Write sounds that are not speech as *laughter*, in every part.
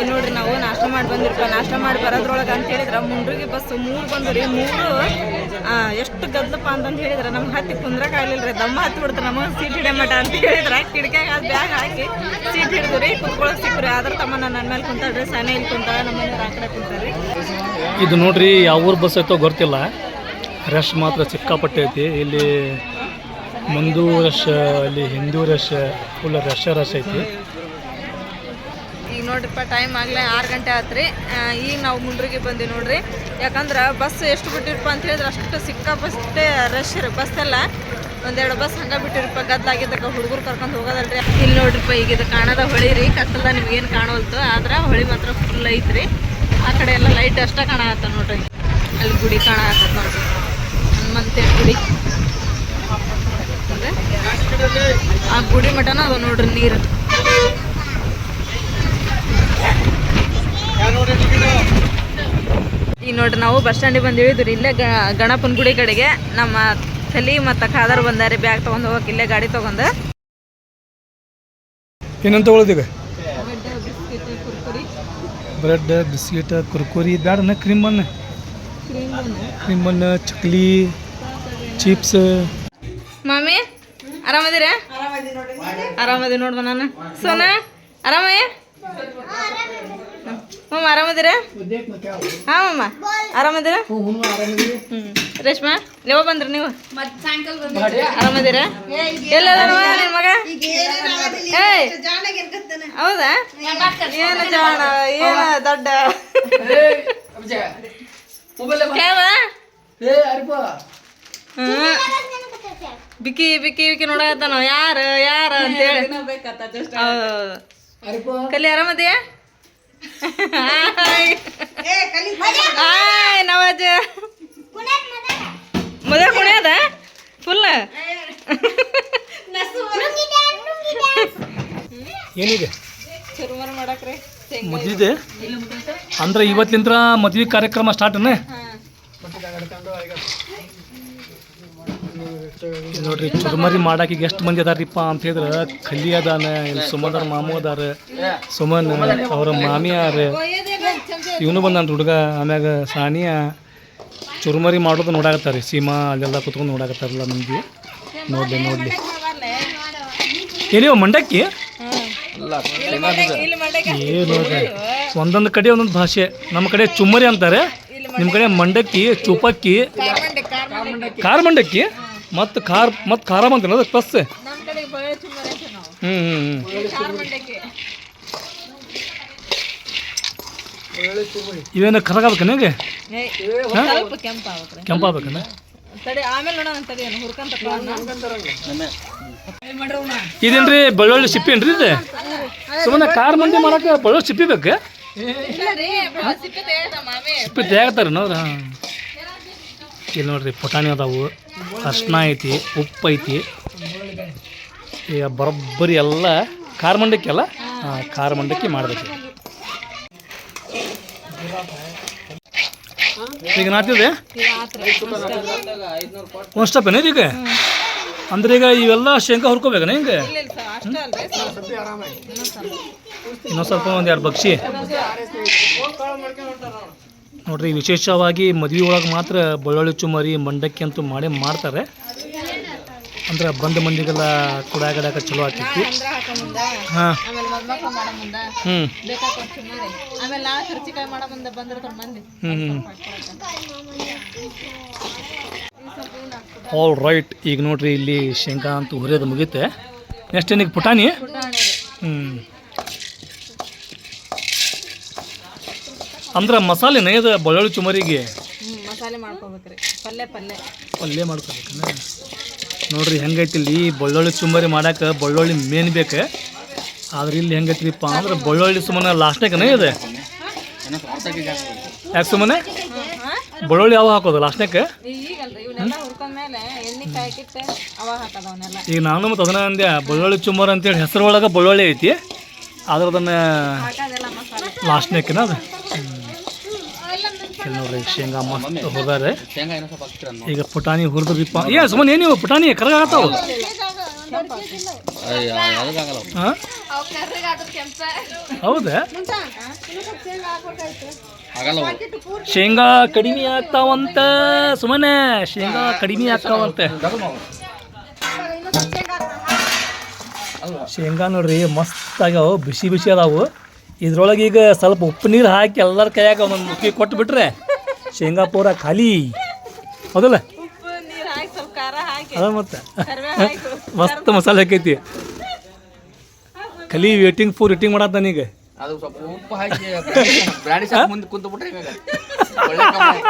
ಇಲ್ಲಿ ನೋಡ್ರಿ ನಾವು ನಾಷ್ಟ ಮಾಡಿ ಬಂದಿರಪ್ಪ ನಾಷ್ಟ ಮಾಡಿ ಬರೋದ್ರೊಳಗೆ ಅಂತ ಹೇಳಿದ್ರೆ ಮುಂಡ್ರಿಗೆ ಬಸ್ ಮೂರು ಬಂದ್ರಿ ಮೂರು ಎಷ್ಟು ಗದ್ದಪ್ಪ ಅಂತಂದು ಹೇಳಿದ್ರೆ ನಮ್ಗೆ ಹತ್ತಿ ಕುಂದ್ರಕ್ಕೆ ಆಗಲಿಲ್ಲ ರೀ ದಮ್ಮ ಹತ್ತಿ ಬಿಡ್ತಾರೆ ನಮಗೆ ಸೀಟ್ ಹಿಡಿಯ ಮಟ ಅಂತ ಹೇಳಿದ್ರೆ, ಕಿಟಕಿಯಾಗ ಅದು ಬ್ಯಾಗ್ ಹಾಕಿ ಸೀಟ್ ಹಿಡಿದು ರೀ, ಕುತ್ಕೊಳಕ್ ಸಿಕ್ಕ್ರಿ. ಆದ್ರೆ ತಮ್ಮ ನನ್ನ ಮೇಲೆ ಕುಂತಾಳ್ರಿ, ಸನೆ ಇಲ್ಲಿ ಕುಂತಾಳ ನಮ್ಮ ಆ ಕಡೆ ಕುಂತಾರ್ರಿ ಇದು ನೋಡ್ರಿ, ಯಾವ ಊರು ಬಸ್ ಐತೋ ಗೊತ್ತಿಲ್ಲ. ರಶ್ ಮಾತ್ರ ಸಿಕ್ಕಾಪಟ್ಟೆ ಐತಿ. ಇಲ್ಲಿ ಮುಂದೂ ರಶ್, ಅಲ್ಲಿ ಹಿಂದೂ ರಶ್ ಫುಲ್ ರಶ್ ರಶ್ ಐತಿ. ನೋಡ್ರಿಪ್ಪ ಟೈಮ್ ಆಗಲೇ ಆರು ಗಂಟೆ ಆತ್ರಿ. ಈಗ ನಾವು ಮುಂಡ್ರಿಗೆ ಬಂದ್ವಿ ನೋಡ್ರಿ. ಯಾಕಂದ್ರೆ ಬಸ್ ಎಷ್ಟು ಬಿಟ್ಟಿರಪ್ಪ ಅಂತ ಹೇಳಿದ್ರೆ ಅಷ್ಟು ಸಿಕ್ಕಾಪಟ್ಟೆ ರಶ್ ರೀ ಎಲ್ಲ. ಒಂದೆರಡು ಬಸ್ ಹಂಗೆ ಬಿಟ್ಟಿರಪ್ಪ ಗದ್ದಾಗಿದ್ದಕ್ಕೆ ಹುಡುಗರು ಕರ್ಕೊಂಡು ಹೋಗೋದಲ್ರಿ. ಇಲ್ಲಿ ನೋಡ್ರಿಪ್ಪ, ಈಗ ಇದು ಕಾಣದ ಹೊಳಿ ರೀ, ಕತ್ತಲ್ದ ನಿಮ್ಗೇನು ಕಾಣವಲ್ತು, ಆದ್ರೆ ಹೊಳಿ ಮಾತ್ರ ಫುಲ್ ಐತ್ರಿ. ಆ ಕಡೆ ಎಲ್ಲ ಲೈಟ್ ಅಷ್ಟೇ ಕಾಣತ್ತ ನೋಡ್ರಿ. ಅಲ್ಲಿ ಗುಡಿ ಕಾಣತ್ತ ನೋಡ್ರಿ. ಹನುಮಂತೇಳಿ ಗುಡಿ. ಆ ಗುಡಿ ಮಠನ ಅದು ನೋಡ್ರಿ ನೀರು. ಈಗ ನೋಡ್ರಿ ನಾವು ಬಸ್ ಸ್ಟ್ಯಾಂಡಿಗೆ ಬಂದು ಇಳಿದ್ರಿ ಇಲ್ಲೇ ಗ- ಗಣಪನ ಗುಡಿ ಕಡೆಗೆ. ನಮ್ಮ ತಲಿ ಮತ್ತು ಖಾದರ್ ಬಂದಾರೆ ಬ್ಯಾಗ್ ತೊಗೊಂಡು ಹೋಗಕ್ಕೆ ಇಲ್ಲೇ ಗಾಡಿ ತೊಗೊಂಡು. ಏನಂತ ಉಳಿದೀವಿ ಬ್ರೆಡ್ ಬಿಸ್ಕಿಟ್ ಕುರ್ಕುರಿ. ಬ್ಯಾಡನ ಕ್ರೀಮ್ ಬಣ್ಣ ಕ್ರೀಮ್ ಚಕ್ಲಿ ಚಿಪ್ಸ್ ಮಾಮಿ ಆರಾಮದಿರ? ಆರಾಮದಿ ನೋಡ್ಬ ನಾನು ಸೋನಾ ಆರಾಮಯ್ಯ? ಮಮ್ಮ ಆರಾಮದಿರ? ಹಾಂ ಮಮ್ಮ ಆರಾಮದಿರ? ಹ್ಞೂ ರೇಷ್ಮಾ ಯಾವ ಬಂದ್ರಿ ನೀವು? ಆರಾಮದಿರ? ಎಲ್ಲ ನಿನ್ ಮಗ? ಏಯ್. ಹೌದಾ? ಏನು ಜಾಣ ಏನು ದೊಡ್ಡ. ಬಿಕ್ಕಿ ಬಿಕ್ಕಿ ಬಿಕ್ಕಿ ನೋಡತ್ತಾನ ಯಾರು ಯಾರು ಅಂತೇಳಿ. ಕಲಿ ಆರಾಮದಿಯ? ಹಾಯ್. ನವಾಜ. ಮದುವೆ ಕುಣಿಯದ ಫುಲ್. ಏನಿದೆ? ಚುರುಮರು ಮಾಡಕ್ರಿ. ಮದ್ವಿದೆ? ಅಂದ್ರೆ ಇವತ್ತಿಂದ ಮದ್ವೆ ಕಾರ್ಯಕ್ರಮ ಸ್ಟಾರ್ಟ್ನ ಇಲ್ಲಿ ನೋಡ್ರಿ ಚುರುಮರಿ ಮಾಡಾಕ ಈಗ ಎಷ್ಟು ಮಂದಿ ಅದಾರಿಪ್ಪ ಅಂತ ಹೇಳಿದ್ರೆ ಖಲಿ ಅದಾನ ಇಲ್ಲಿ ಸುಮಧರ್ ಮಾಮು ಅದಾರ ಸುಮನ್ ಅವ್ರ ಮಾಮಿ ಅರ ಇವನು ಬಂದಾನ ಹುಡುಗ ಆಮ್ಯಾಗ ಸಾನಿಯ. ಚುರುಮರಿ ಮಾಡೋದು ನೋಡಾಕತ್ತಾರೆ ಸೀಮಾ ಅಲ್ಲೆಲ್ಲ ಕುತ್ಕೊಂಡು ನೋಡಾಕತ್ತಾರಲ್ಲ ಮಂದಿ. ನೋಡ್ಲಿ ನೋಡ್ಲಿ. ಎಲ್ಲಿ ಮಂಡಕ್ಕಿ ಏ ನೋಡ್ರಿ ಒಂದೊಂದು ಕಡೆ ಒಂದೊಂದು ಭಾಷೆ. ನಮ್ಮ ಕಡೆ ಚುಮ್ಮರಿ ಅಂತಾರೆ ನಿಮ್ಮ ಕಡೆ ಮಂಡಕ್ಕಿ ಚುಪಕ್ಕಿ. ಖಾರ ಮಂಡಕ್ಕಿ ಮತ್ತು ಖಾರ ಮತ್ತು ಖಾರ ಬಂತೇನ ಅದಕ್ಕೆ ಪ್ಲಸ್ ಹ್ಞೂ ಹ್ಞೂ ಇವೇನು ಕರಗಾಬೇಕನ ಈಗ ಏಯ್, ಸ್ವಲ್ಪ ಕೆಂಪ ಆಗ್ಬೇಕ್ರಿ ಕೆಂಪಾಗಬೇಕನ? ತಡಿ ಆಮೇಲೆ ನೋಡೋಣ ತಡಿ ಏನು ಹುರ್ಕಂತ ಇದೇನ್ರಿ ಬೆಳ್ಳುಳ್ಳಿ ಸಿಪ್ಪಿ ಏನ್ರಿ ಇದೆ? ಸುಮ್ಮನೆ ಖಾರ ಮಂದಿ ಮಾಡಕ್ಕೆ ಬೆಳ್ಳುಳ್ಳಿ ಸಿಪ್ಪಿ ಬೇಕು? ಇಲ್ಲ ರೀ ಸಿಪ್ಪೆ ತೇಗತಾರ ನೋಡ್ರಿ ಇಲ್ಲಿ ನೋಡ್ರಿ ಪುಟಾಣಿ ಅದಾವು. ಅರ್ಶಿನ ಐತಿ, ಉಪ್ಪು ಐತಿ. ಈಗ ಬರೋಬ್ಬರಿ ಎಲ್ಲ ಖಾರ ಮಂಡಕ್ಕಿ ಅಲ್ಲ? ಖಾರ ಮಂಡಕ್ಕಿ ಮಾಡಬೇಕು. ಈಗ ನಾತಿದೆ? ಒಂದು ಸ್ಟೆಪ್ ಏನ ಈಗ ಅಂದ್ರೆ ಈಗ ಇವೆಲ್ಲ ಶೇಂಗಾ ಹುರ್ಕೋಬೇಕನ ಹಿಂಗೆ? ಇನ್ನೊಂದು ಸ್ವಲ್ಪ ಒಂದು ಎರಡು ಬಗ್ಸಿ. ನೋಡ್ರಿ ವಿಶೇಷವಾಗಿ ಮದುವೆ ಒಳಗೆ ಮಾತ್ರ ಬೆಳ್ಳುಳ್ಳಿ ಚುಮರಿ ಮಂಡಕ್ಕಿ ಅಂತೂ ಮಾಡೇ ಮಾಡ್ತಾರೆ. ಅಂದ್ರೆ ಬಂದ ಮಂದಿಗೆಲ್ಲ ಕುಡಾಗಡಾಕ ಚಲೋ ಆಗ್ತಿತ್ತು ಹಾಂ ಹ್ಞೂ ಆಲ್ ರೈಟ್ ಈಗ ನೋಡ್ರಿ ಇಲ್ಲಿ ಶೇಂಗಾ ಅಂತ ಹುರಿಯೋದು ಮುಗಿತೆ. ನೆಕ್ಸ್ಟ್ ಏನಿಗೆ ಪುಟಾಣಿ? ಪುಟಾಣಿ. ಹ್ಞೂ ಅಂದ್ರೆ ಮಸಾಲೆ ನೈದ ಬೆಳ್ಳುಳ್ಳಿ ಚುಮರಿಗೆ? ಹ್ಞೂ ಮಸಾಲೆ ಮಾಡ್ಕೋಬೇಕ್ರಿ. ಪಲ್ಯ ಪಲ್ಯ ಪಲ್ಯ ಮಾಡ್ಕೋಬೇಕಲ್ಲ ನೋಡ್ರಿ ಹೆಂಗೈತಿ ಇಲ್ಲಿ ಬೆಳ್ಳುಳ್ಳಿ ಚುಮರಿ ಮಾಡಾಕ ಬೆಳ್ಳುಳ್ಳಿ ಮೇನ್ ಬೇಕು. ಆದ್ರೆ ಇಲ್ಲಿ ಹೆಂಗೈತಿಪ್ಪ ಅಂದ್ರೆ ಬೆಳ್ಳುಳ್ಳಿ ಸುಮ್ಮನೆ ಲಾಸ್ಟ್ನಾಗನೇ ಇದೆ ಯಾಕೆ ಸುಮ್ಮನೆ ಬೆಳ್ಳುಳ್ಳಿ ಯಾವ ಹಾಕೋದು ಲಾಸ್ಟ್ನಾಗ ಈಗ ನಾನು ಮತ್ತು ಅದನ್ನ ಅಂದೆ ಬೆಳ್ಳುಳ್ಳಿ ಚುಮರ್ ಅಂತೇಳಿ ಹೆಸರು ಒಳಗೆ ಬಳ್ಳೊಳ್ಳಿ ಐತಿ. ಆದ್ರೆ ಅದನ್ನು ಲಾಸ್ಟ್ನಾಕಿನ ಅದು? ಇಲ್ಲಿ ನೋಡ್ರಿ ಶೇಂಗಾ ಮಸ್ತ್ ಹೋಗಾರೆ ಈಗ ಪುಟಾಣಿ ಹುರಿದ್ರಿಪ್ಪ ಏ ಸುಮ್ಮನೆ ಏನಿವು ಪುಟಾಣಿ ಕರಗಾಗತ್ತಾವು ಹೌದಾ? ಶೇಂಗಾ ಕಡಿಮೆ ಆಗ್ತಾವಂತ ಸುಮ್ಮನೆ ಶೇಂಗಾ ಕಡಿಮೆ ಆಗ್ತಾವಂತೆ. ಶೇಂಗಾ ನೋಡ್ರಿ ಮಸ್ತ್ ಆಗ್ಯಾವ ಬಿಸಿ ಬಿಸಿ ಅದಾವು. ಇದ್ರೊಳಗೆ ಈಗ ಸ್ವಲ್ಪ ಉಪ್ಪು ನೀರು ಹಾಕಿ ಎಲ್ಲರ ಕೈಯಾಗ ಒಂದು ಮುಕ್ಕಿ ಕೊಟ್ಟು ಬಿಟ್ರೆ ಶೇಂಗಾ ಪೂರ ಖಾಲಿ. ಹೌದಲ್ಲ? ಉಪ್ಪು ನೀರು ಹಾಕಿ ಸ್ವಲ್ಪ ಖಾರ ಹಾಕಿ. ಅದ ಮತ್ತೆ. ಮಸ್ತ್ ಮಸಾಲೆ ಹಾಕೈತಿ. ಖಾಲಿ ವೇಟಿಂಗ್ ಫೋರ್ ವೇಟಿಂಗ್ ಮಾಡತ್ತ ಈಗ. ಅದು ಸ್ವಲ್ಪ ಉಪ್ಪು ಹಾಕಿ ಬ್ರಾಡಿ ಸಾಕು ಮುಂದೆ ಕುಂತು ಬಿಟ್ರೆ ಇವಾಗ ಒಳ್ಳೆ ಕಮ್ಮಿ.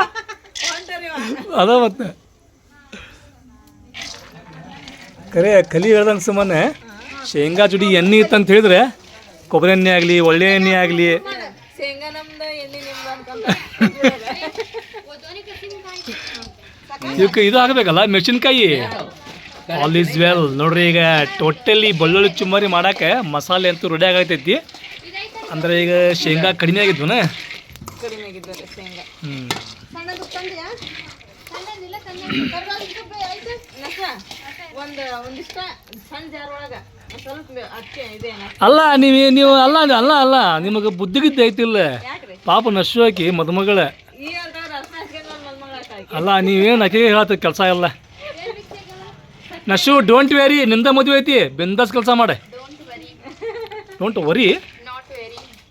ಅದ ಮತ್ತೆ. ಕರೆ ಕಲಿ ಹೇಳ್ದಂಗೆ ಸುಮ್ಮನೆ. ಶೇಂಗಾ ಜುಡಿ ಎಣ್ಣೆ ಇತ್ತಂತ ಹೇಳಿದ್ರೆ ಕೊಬ್ಬರಿ ಎಣ್ಣೆ ಆಗಲಿ ಒಳ್ಳೆ ಎಣ್ಣೆ ಆಗಲಿ. ಇವಕ್ಕೆ ಇದು ಆಗಬೇಕಲ್ಲ ಮೆಣಸಿನ್ಕಾಯಿ? ಆಲ್ ಈಸ್ ವೆಲ್ ನೋಡ್ರಿ ಈಗ ಟೋಟಲಿ ಬೆಳ್ಳುಳ್ಳಿ ಚುಮ್ಮರಿ ಮಾಡಕ್ಕೆ ಮಸಾಲೆ ಅಂತೂ ರೆಡಿ ಆಗೈತೈತಿ. ಅಂದ್ರೆ ಈಗ ಶೇಂಗಾ ಕಡಿಮೆ ಆಗಿದ್ವನ? ಶೇಂಗಾ ಹ್ಞೂ ಅಲ್ಲ ನೀವು ನೀವು ಅಲ್ಲ ಅಲ್ಲ ಅಲ್ಲ ನಿಮಗೆ ಬುದ್ಧಿಗಿದ್ದ ಐತಿಲ್ಲ. ಪಾಪ ನಶು ಹಾಕಿ ಮದುಮಗಳ. ಅಲ್ಲ ನೀವೇನು ಆಕೆಗೆ ಹೇಳತ್ತ ಕೆಲಸ ಎಲ್ಲ? ನಶು ಡೋಂಟ್ ವೆರಿ ನಿಂದ ಮದುವೆ ಐತಿ ಬಿಂದಾಸ್ ಕೆಲಸ ಮಾಡೆ. ಡೋಂಟ್ ವರಿ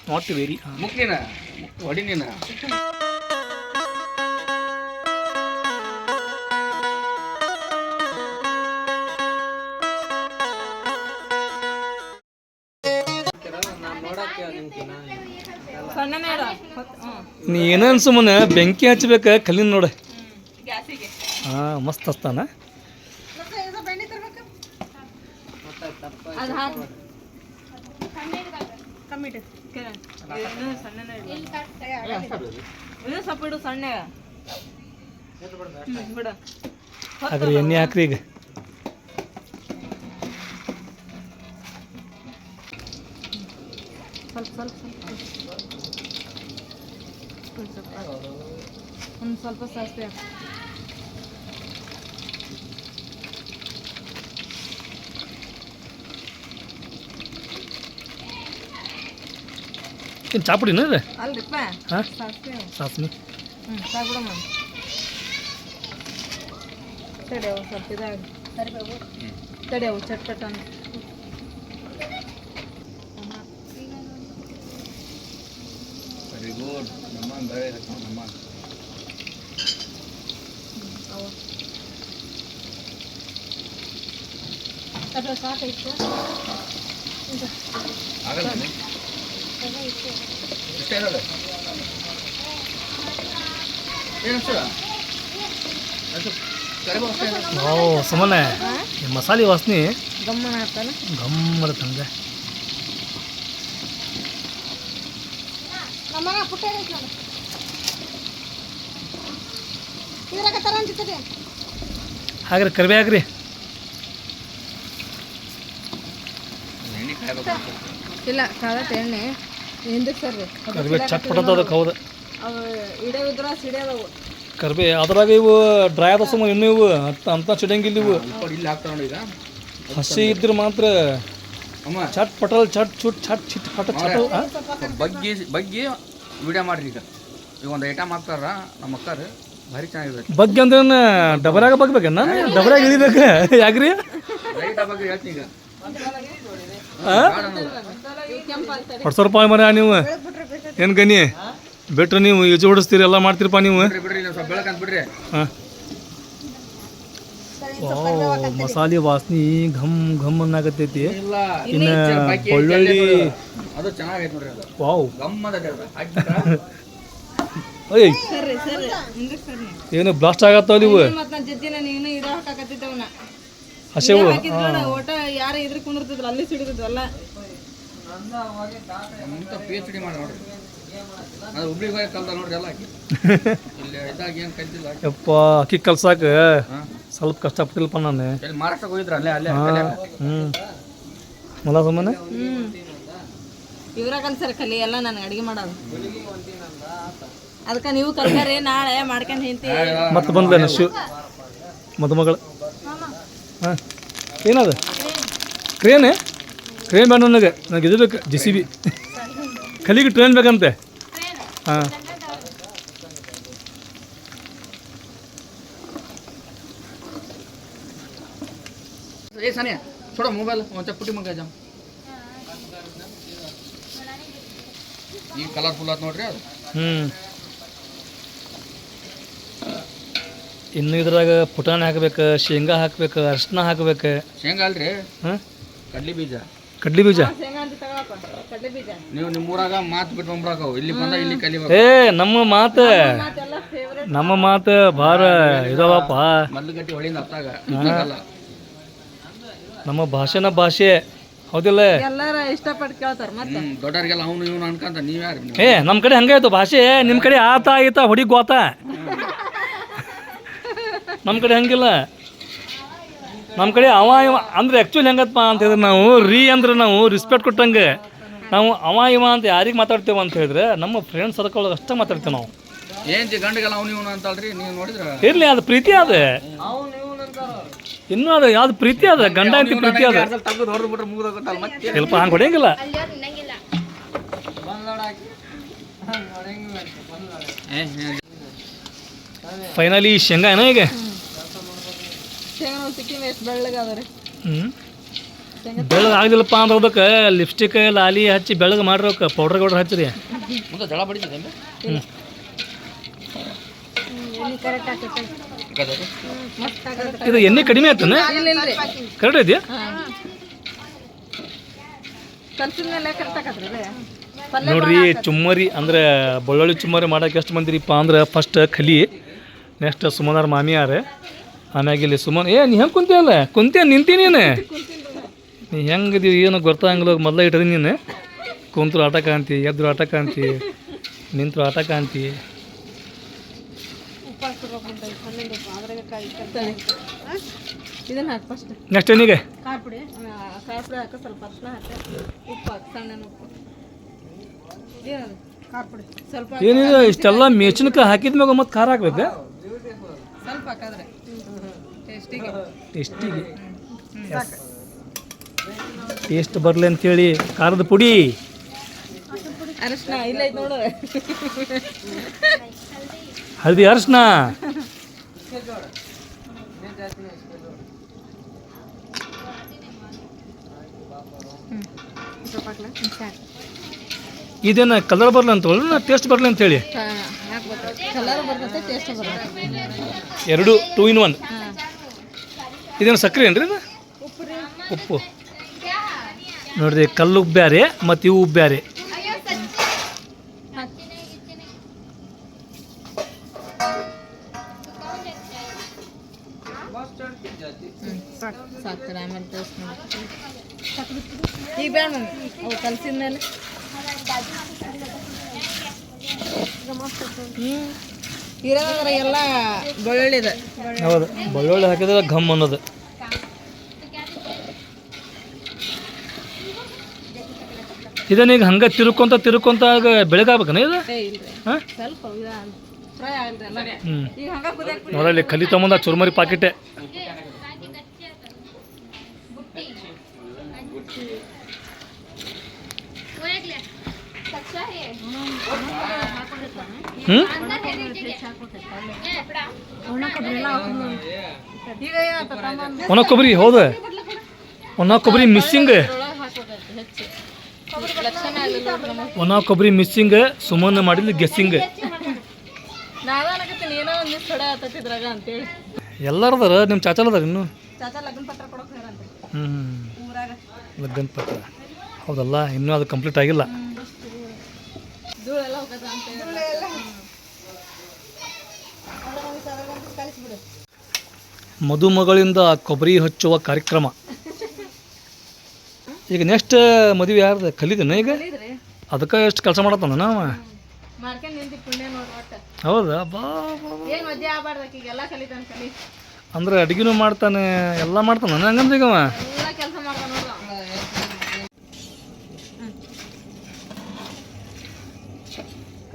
ನಾಟ್ ವೆರಿ ಮುಕ್ ನೀ ಏನನ್ ಸುಮ್ಮನೆ ಬೆಂಕಿ ಹಚ್ಬೇಕು ಕಲ್ಲಿನ ನೋಡ. ಹಾ ಮಸ್ತ್ ಹಸ್ತಾನ. ಅದ್ರ ಎಣ್ಣೆ ಹಾಕ್ರಿ ಈಗ. ಒಂದು ಸ್ವಲ್ಪ ಒಂದು ಸ್ವಲ್ಪ ಸಾಸಿವೆ ಹಾಕು ಏನು ಚಾಪುಡಿನ ಇದು ಅಲ್ರಿಪ್ಪ ಹಾಂ ಸಾಸಿವೆ ಸಾಸ್ಮಿ ಹ್ಞೂ ಸಾಕ್ಬಿಡಮ್ಮ ತಡೆಯವು ಸ್ವಲ್ಪ ಇದಾಗ ತಡೆಯವು ಚಟ್ಪಟ ಅಂತ ವೆರಿ ಗುಡ್ ಹಾಕ್ಕೊಂಡು ನಮ್ಮ ಅವು ಅದು ಸಾಕೈತೆ ಆಗಲ್ಲ ನೀನು? ಇಷ್ಟೇ ಇರೋದು ಏನು ಅಷ್ಟು ಅಷ್ಟು ಕರಿಬೇವು ಅಷ್ಟೇ ಇರೋದು. ವಾವ್ ಸುಮ್ಮನೆ ಈ ಮಸಾಲೆ ವಾಸನೆ ಗಮ್ಮನ ಹಾಕ್ತಾನೆ ಗಮ್ಮರ ಹಂಗೆ ನಮ್ಮನ ಪುಟ್ಟ ಹಾಗ್ರಿ ಕರಿಬೇ ಕಾಯ್ಬೇಕು ಇಲ್ಲ ಕಾಳತ್ ಎಣ್ಣೆ. ಹಿಂದಕ್ಕೆ ಸರ್? ಕರಿಬೇ ಪಟ್ಟದ ಅದಕ್ಕೆ ಹೌದು. ಕರ್ಬೇ ಇಡೇ ಉದ್ರ ಸಿಡಿಯದವು ಕರಿಬೇ ಅದ್ರಾಗ ಇವು ಡ್ರೈ ಆದ ಸುಮ್ಮ ಇನ್ನೂ ಇವು ಅಂತ ಅಂತ ಸಿಡಂಗಿಲ್ಲ ಇವು. ಇಲ್ಲಿ ಈಗ ಹಸಿ ಇದ್ರೆ ಮಾತ್ರ ಅಮ್ಮ ಚಟ್ ಪಟಲ್ ಚಟ್ ಚುಟ್ ಚಟ್ ಚಿಟ್ ಪಟ ಚಟ್? ಬಗ್ಗಿ ಬಗ್ಗಿ ವಿಡಿಯೋ ಮಾಡ್ರಿ ಈಗ. ಈಗ ಒಂದು ಐಟಮ್ ಹಾಕ್ತಾರ ನಮ್ಮ ಅಕ್ಕಾರ. ಬಗ್ಗೆ ಅಂದ್ರೆ ಡಬರಾಗ ಬಗ್ಬೇಕನ್ನ ಡಬರಾಗ ಇಳಿಬೇಕ. ಯಾಕ್ರಿ? ಹೊಡ್ಸೋ ರೂಪಾಯಿ ಮರ ನೀವು. ಏನು ಗನಿ ಬಿಟ್ರೆ ನೀವು ಈಜು ಹೊಡಿಸ್ತೀರಿ ಎಲ್ಲ ಮಾಡ್ತೀರಪ್ಪ ನೀವು. ಮಸಾಲೆ ವಾಸನೆ ಘಮ್ ಘಮ್ ಅನ್ನಾಗತ್ತೈತಿ ಇನ್ನು ಬೆಳ್ಳುಳ್ಳಿ ಅದು ಚೆನ್ನಾಗೈತೆ ನೋಡ್ರಿ ಅದು. ವಾವ್. *laughs* ಅಯ್ಯ ಏನು ಬ್ಲಾಸ್ಟ್ ಆಗತ್ತಾವ ನೀವು? ಮತ್ತು ನನ್ನ ಜೊತೆನ ನೀನು ಇದು ಹಾಕಾಕತ್ತಿದ್ದವನ್ನ ಹಸೆವು ಒಟ ಯಾರು ಇದ್ರ ಕುಂದಿರ್ತಿದ್ರು ಅಲ್ಲಿ ಸಿಡಿದಿದ್ವಲ್ಲ. ಅಂತ ಪಿ ಎಚ್ ಡಿ ಮಾಡಿ ನೋಡ್ರಿ. ಅದು ಹುಬ್ಳಿಗೆ ಹೋಗಿ ಕಲ್ತ ನೋಡ್ರಿ ಎಲ್ಲ *laughs* ಇಲ್ಲಿ ಇದಾಗ ಏನು ಕಲ್ತಿಲ್ಲ ಯಪ್ಪ ಅಕ್ಕಿ ಕಲ್ಸಾಕ ಸ್ವಲ್ಪ ಕಷ್ಟಪಟ್ಟಿಲ್ಪ ನಾನು. ಎಲ್ಲಿ ಮಹಾರಾಷ್ಟ್ರಕ್ಕೆ ಹೋಗಿದ್ರ? ಅಲ್ಲೇ ಅಲ್ಲೇ ಹಾಂ ಹ್ಞೂ ಮಲ ಸುಮ್ಮನೆ? ಹ್ಮ್. ಇವ್ರ ಕಲ್ಸರ ಕಲಿ ಎಲ್ಲ ನನಗೆ ಅಡಿಗೆ ಮಾಡೋದು. ಅದಕ್ಕೆ ನೀವು ಕಲ್ಸರಿ ನಾಳೆ ಮಾಡ್ಕೊಂಡು ಹಿಂತಿ ಮತ್ತೆ ಬಂದ್ಲೆ ನಶು ಮದುಮಗಳು ಹಾಂ ಏನದು ಕ್ರೇನ್ ಕ್ರೇನ್ ಬೇಡ ನನಗೆ ನನಗೆ ಇದು ಬೇಕು ಜೆ ಸಿ ಬಿ ಕಲಿಗೆ ಟ್ರೈನ್ ಬೇಕಂತೆ ಹಾಂ ए सानिया छोड़ो मोबाइल वहाँ पुटी मग जाम ಈಗ ಕಲರ್ಫುಲ್ ಆತ್ ನೋಡ್ರಿ ಅದು ಹ್ಞೂ ಇನ್ನು ಇದ್ರಾಗ ಪುಟಾಣಿ ಹಾಕ್ಬೇಕು ಶೇಂಗಾ ಹಾಕ್ಬೇಕು ಅರ್ಶಿನ ಹಾಕ್ಬೇಕು. ಶೇಂಗಾ ಅಲ್ರಿ? ಹಾಂ? ಕಡ್ಲಿ ಬೀಜ. ಕಡ್ಲಿ ಬೀಜ? ಶೇಂಗಾ ಅಂತ ತಗೊಳಪ್ಪ ಕಡ್ಲೆ ಬೀಜ. ನೀವು ನಿಮ್ಮೂರಾಗ ಮಾತು ಬಿಟ್ಟು ಬಂದ್ಬಿಡಾಕವು ಇಲ್ಲಿ ಬಂದ ಇಲ್ಲಿ ಕಲಿಬೇಕು. ಏ ನಮ್ಮ ಮಾತು ನಮ್ಮ ಮಾತು ಭಾರ ಇದಾವಪ್ಪ. ಮೊದ್ಲು ಗಟ್ಟಿ ಹೊಳಿಂದ ಅತ್ತಾಗ ನಮ್ಮ ಭಾಷೆನ ಭಾಷೆ. ಹೌದಿಲ್ಲ? ಎಲ್ಲಾರ ಇಷ್ಟಪಟ್ಟು ಕೇಳ್ತಾರ ಮತ್ತೆ? ದೊಡ್ಡವರಿಗೆಲ್ಲ ಅವನು ಇವನು ಅನ್ಕಂತ ನೀವ್ಯಾರು ನೀವು? ಏ ನಮ್ಮ ಕಡೆ ಹಂಗೆ ಆಯ್ತು. ಭಾಷೆ ನಿಮ್ಮ ಕಡೆ ಆತ ಆಯ್ತಾ ಹೊಡಿ ಗೋತ. ನಮ್ಮ ಕಡೆ ಹಂಗಿಲ್ಲ. ನಮ್ಮ ಕಡೆ ಅವ ಇವ ಅಂದ್ರೆ ಆ್ಯಕ್ಚುಲಿ ಹೆಂಗತ್ತಪ್ಪ ಅಂತ ಹೇಳಿದ್ರೆ ನಾವು ರೀ ಅಂದ್ರೆ ನಾವು ರಿಸ್ಪೆಕ್ಟ್ ಕೊಟ್ಟಂಗೆ ನಾವು ಅವ ಇವ ಅಂತ ಯಾರಿಗೆ ಮಾತಾಡ್ತೇವೆ ಅಂತ ಹೇಳಿದ್ರೆ ನಮ್ಮ ಫ್ರೆಂಡ್ಸ್ ಸರ್ಕಲ್ ಅಷ್ಟೇ ಮಾತಾಡ್ತೇವೆ ನಾವು. ಏನ್ ಜಿ ಗಂಡಿಗೆಲ್ಲ ಅವನು ಇವನು ಅಂತಲ್ರಿ ನೀವು ನೋಡಿದ್ರ? ಇರಲಿ ಅದು ಪ್ರೀತಿ ಅದ ಇನ್ನೂ ಅದು ಯಾವ್ದು ಪ್ರೀತಿ ಅದ ಗಂಡ ಅಂತ ಪ್ರೀತಿ ಅದ ಸ್ವಲ್ಪ ಹಂಗೆ ಹೊಡೆಯಂಗಿಲ್ಲ. ಫೈನಲಿ ಶೇಂಗಾ ಏನೋ ಈಗ? ಶೇಂಗಾ ಸಿಕ್ಕಿನ ಎಷ್ಟು ಹ್ಞೂ ಆಗಲಿಲ್ಲಪ್ಪ ಅಂದ್ರೆ ಅದಕ್ಕೆ ಲಿಪ್ಸ್ಟಿಕ್ ಲಾಲಿ ಹಚ್ಚಿ ಬೆಳಗ್ಗೆ ಮಾಡಿರೋಕೆ ಪೌಡ್ರ್ ಗೌಡ್ರ್ ಹಚ್ಚಿರಿ. ಮುಂದೆ ಜಳ ಬಡಿತದೆ ಇದು ಎಣ್ಣೆ ಕಡಿಮೆ ಆಯ್ತನ? ಕರೆಕ್ಟ್ ಇದೆಯಾ? ನೋಡ್ರಿ ಚುಮ್ಮರಿ ಅಂದ್ರೆ ಬಳ್ಳೊಳ್ಳಿ ಚುಮ್ಮರಿ ಮಾಡಕ್ಕೆ ಎಷ್ಟು ಮಂದಿರಿಪ್ಪ ಅಂದ್ರೆ ಫಸ್ಟ್ ಕಲಿ ನೆಕ್ಸ್ಟ್ ಸುಮನಾರ್ ಮಾಮಿಯಾರ. ಆಮ್ಯಾಗ ಇಲ್ಲಿ ಸುಮನ್ ಏ ನೀ ಹೆಂಗೆ ಕುಂತಿಯಲ್ಲ ಕುಂತಿಯ ನಿಂತಿ ನೀನು? ನೀ ಹೆಂಗದಿ ಏನು ಗೊತ್ತಾಗಂಗಿಲ್ಲ ಮೊದಲ ಇಟ್ರಿ ನೀನು. ಕುಂತರು ಆಟ ಕಾಂತಿ ಎದ್ರು ಆಟ ಕಾಂತಿ ನಿಂತರು ಆಟ ಕಾಂತಿ ತಳಿ. ಇದನ್ನ ಹಾಕಿ ಫಸ್ಟ್ ನೆಕ್ಸ್ಟ್ ಏನಿಗೆ? ಏನದು ಇಷ್ಟೆಲ್ಲ ಮೆಣಸಿನ್ಕಾಯಿ ಹಾಕಿದ್ಮ್ಯಾಗ ಮತ್ತೆ ಖಾರ ಹಾಕ್ಬೇಕು ಸ್ವಲ್ಪ ಹಾಕಿದ್ರೆ. ಟೇಸ್ಟಿಗೆ. ಬರ್ಲಿ ಟೇಸ್ಟ್ ಬರಲಿ ಅಂತೇಳಿ ಖಾರದ ಪುಡಿ. ಹಳದಿ ಅರಶಿನ. ಇದೇನು ಕಲರ್ ಬರಲಿ ಅಂತ ಹೇಳಿ ಟೇಸ್ಟ್ ಬರಲಿ ಅಂತೇಳಿ ಎರಡು ಟೂ ಇನ್ ಒನ್ ಇದೇನು ಸಕ್ಕರೆ ಏನ್ರಿ ಇದು? ಉಪ್ಪು. ರೀ ನೋಡ್ರಿ, ಕಲ್ಲು ಬ್ಯಾರೆ ಮತ್ತು ಇವು ಬ್ಯಾರೆ ಈಗ ಬೇಡ ಕಲ್ಸಿದ ಮೇಲೆ ಹ್ಞೂ ಇರೋದ್ರ ಎಲ್ಲ ಹೌದು. ಬೆಳ್ಳುಳ್ಳಿ ಹಾಕಿದ್ರೆ ಘಮ್ ಅನ್ನೋದು. ಇದನ್ನ ಈಗ ಹಂಗೆ ತಿರುಕೊಂತ ತಿರುಕೊಂತ ಬೆಳಗಾಗ್ಬೇಕನ ಇದು? ಹಾಂ? ಹ್ಞೂ ನೋಡಲ್ಲಿ ಕಲಿ ತೊಗೊಂಬಂದ ಚುರುಮರಿ ಪಾಕಿಟೆ ಹ್ಞೂ ಈಗ ಏನಾಯ್ತು ತಗೊಂಬಂದು ಒಣ ಕೊಬ್ಬರಿ, ಹೌದು. ಒಣ ಕೊಬ್ಬರಿ ಮಿಸ್ಸಿಂಗ್ ಒಣ ಕೊಬ್ಬರಿ ಮಿಸ್ಸಿಂಗ್ ಸುಮನ್ ಮಾಡಿದ್ಲು ಗೆಸ್ಸಿಂಗ್ ಎಲ್ಲರದಾರ ನಿಮ್ಮ ಚಾಚಾಲದಾರ ಇನ್ನು? ಹ್ಞೂ ಲಗ್ನ ಪತ್ರ ಹೌದಲ್ಲ, ಇನ್ನೂ ಅದು ಕಂಪ್ಲೀಟ್ ಆಗಿಲ್ಲ. ಮದುಮಗಳಿಂದ ಕೊಬ್ಬರಿ ಹಚ್ಚುವ ಕಾರ್ಯಕ್ರಮ. ಈಗ ನೆಕ್ಸ್ಟ್ ಮದುವೆ ಯಾರ್ದು? ಕಲಿದನ ಈಗ? ಅದಕ್ಕೆ ಎಷ್ಟು ಕೆಲಸ ಮಾಡತ್ತಾನ ನಾವು? ಹೌದಾ? ಬಾ ಅಂದ್ರೆ ಅಡುಗೆನೂ ಮಾಡ್ತಾನೆ ಎಲ್ಲ ಮಾಡ್ತಾನ? ಹಂಗಂದ್ರೆ ಈಗ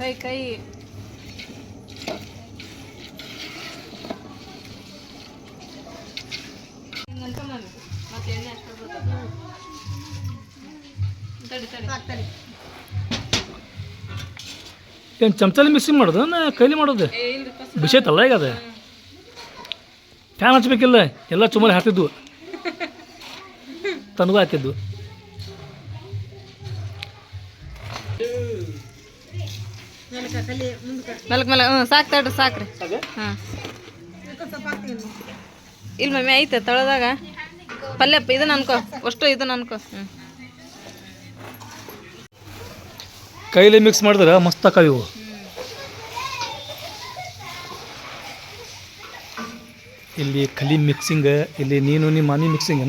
ಕೈ ಕೈ. ಏನು ಚಮಚಲ್ಲಿ ಮಿಕ್ಸಿಂಗ್ ಮಾಡೋದು? ನಾ ಕೈಲಿ ಮಾಡೋದು? ಬಿಸೈತಲ್ಲ ಈಗ ಅದು? ಫ್ಯಾನ್ ಹಚ್ಬೇಕಿಲ್ಲ? ಎಲ್ಲ ಚುಮ್ಮಲಿ ಹಾಕಿದ್ವು ತನಗೂ *laughs* ಹಾಕಿದ್ವು ಮೆಲ್ಕ್ ಮೇಲೆ ಹ್ಞೂ ಸಾಕು ತಡ್ರಿ ರೀ ಹಾಂ ಇಲ್ಲ ಮಮ್ಮಿ ಐತೆ ತೊಳೆದಾಗ. ಪಲ್ಯ ಇದನ್ನ ಅನ್ಕೋ. ಅಷ್ಟು ಇದನ್ನ ಅನ್ಕೋ. ಹ್ಞೂ ಕೈಲಿ ಮಿಕ್ಸ್ ಮಾಡಿದ್ರೆ ಮಸ್ತ್ ಕಾಯಿ ಇವು. ಇಲ್ಲಿ ಕಲಿ ಮಿಕ್ಸಿಂಗ್ ಇಲ್ಲಿ ನೀನು ನಿಮ್ಮ ಮನೆ ಮಿಕ್ಸಿಂಗ್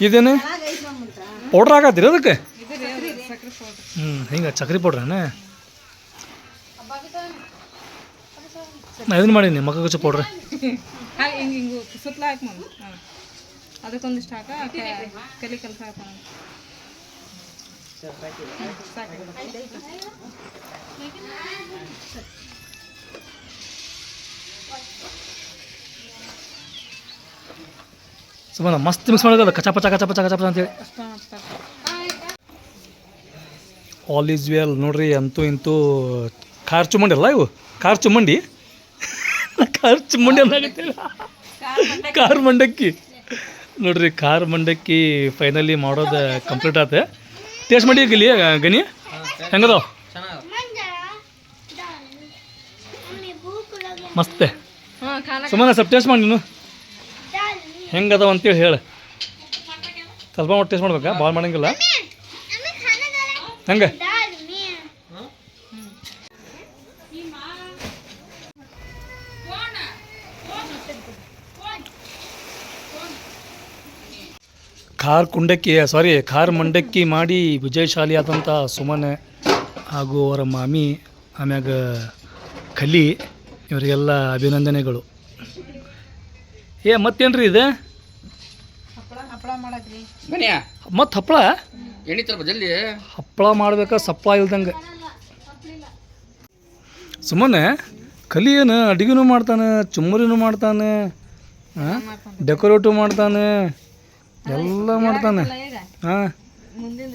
ಇದೇನು? ಪೌಡ್ರ್ ಹಾಕತ್ತೀರಿ ಅದಕ್ಕೆ? ಹ್ಞೂ ಹಿಂಗೆ ಚಕ್ರಿ ಪೌಡ್ರನ ನಾ ಇದನ್ನು ಮಾಡೀನಿ ಮಕ್ಕ ಗಚ್ಚ ಪೌಡ್ರ್ ಅದಕ್ಕೊಂದಿಷ್ಟು ಹಾಕ ಕಲಿ ಕೆಲಸ ಹಾಕ ಸುಮ್ಮನೆ ಮಸ್ತ್ ಮಿಕ್ಸ್ ಮಾಡೋದು ಕಚ ಪಚ ಕಚ ಪಚ ಕಚ ಪಚ ಅಂತೇಳಿ. ಆಲ್ ಈಸ್ ವೆಲ್ ನೋಡ್ರಿ ಅಂತೂ ಇಂತೂ ಖಾರ್ ಚುಮ್ಮಂಡಿ ಅಲ್ಲ ಇವು? ಖಾರ್ ಚುಮ್ಮಂಡಿ *laughs* ಖಾರ್ ಚುಮ್ಮಂಡಿ ಅನ್ನಾಗತ್ತೆ ಖಾರ್ ಮಂಡಕ್ಕಿ ನೋಡ್ರಿ ಖಾರ್ ಮಂಡಕ್ಕಿ ಫೈನಲಿ ಮಾಡೋದು ಕಂಪ್ಲೀಟ್ ಆತ. ಟೇಸ್ಟ್ ಮಾಡಿ ಗಲಿ ಗನಿ? ಹೆಂಗದಾವ? ಮಸ್ತೆ. ಸುಮ್ಮನೆ ಸ್ವಲ್ಪ ಟೇಸ್ಟ್ ಮಾಡಿ ನೀನು. ಹೆಂಗದಾವ ಅಂತೇಳಿ ಹೇಳು. ಸ್ವಲ್ಪ ಮಾಡಿ ಟೇಸ್ಟ್ ಮಾಡ್ಬೇಕಾ? ಭಾಳ ಮಾಡಂಗಿಲ್ಲ. ಹೆಂಗೆ. ಖಾರ್ ಕುಂಡಕ್ಕಿ ಸಾರಿ ಖಾರ್ ಮಂಡಕ್ಕಿ ಮಾಡಿ ವಿಜಯಶಾಲಿ ಆದಂಥ ಸುಮನ್ ಹಾಗೂ ಅವರ ಮಾಮಿ, ಆಮ್ಯಾಗ ಕಲಿ, ಇವರಿಗೆಲ್ಲ ಅಭಿನಂದನೆಗಳು. ಏ ಮತ್ತೇನ್ರಿ ಇದು? ಬನ್ನಿಯಾ ಮತ್ತು ಹಪ್ಪಳ? ಎಣ್ಣೆ ಜಲ್ದಿ. ಹಪ್ಪಳ ಮಾಡ್ಬೇಕಾ ಸಪ್ಪಳ ಇಲ್ದಂಗೆ? ಸುಮ್ಮನೆ ಕಲಿ ಏನು ಅಡುಗೆನೂ ಮಾಡ್ತಾನೆ ಚುಮ್ಮರಿನೂ ಮಾಡ್ತಾನೆ ಡೆಕೋರೇಟು ಮಾಡ್ತಾನೆ. ಎಲ್ಲ ಮಾಡ್ತಾನೆ. ಹಾಂ. ಮುಂದಿಂದ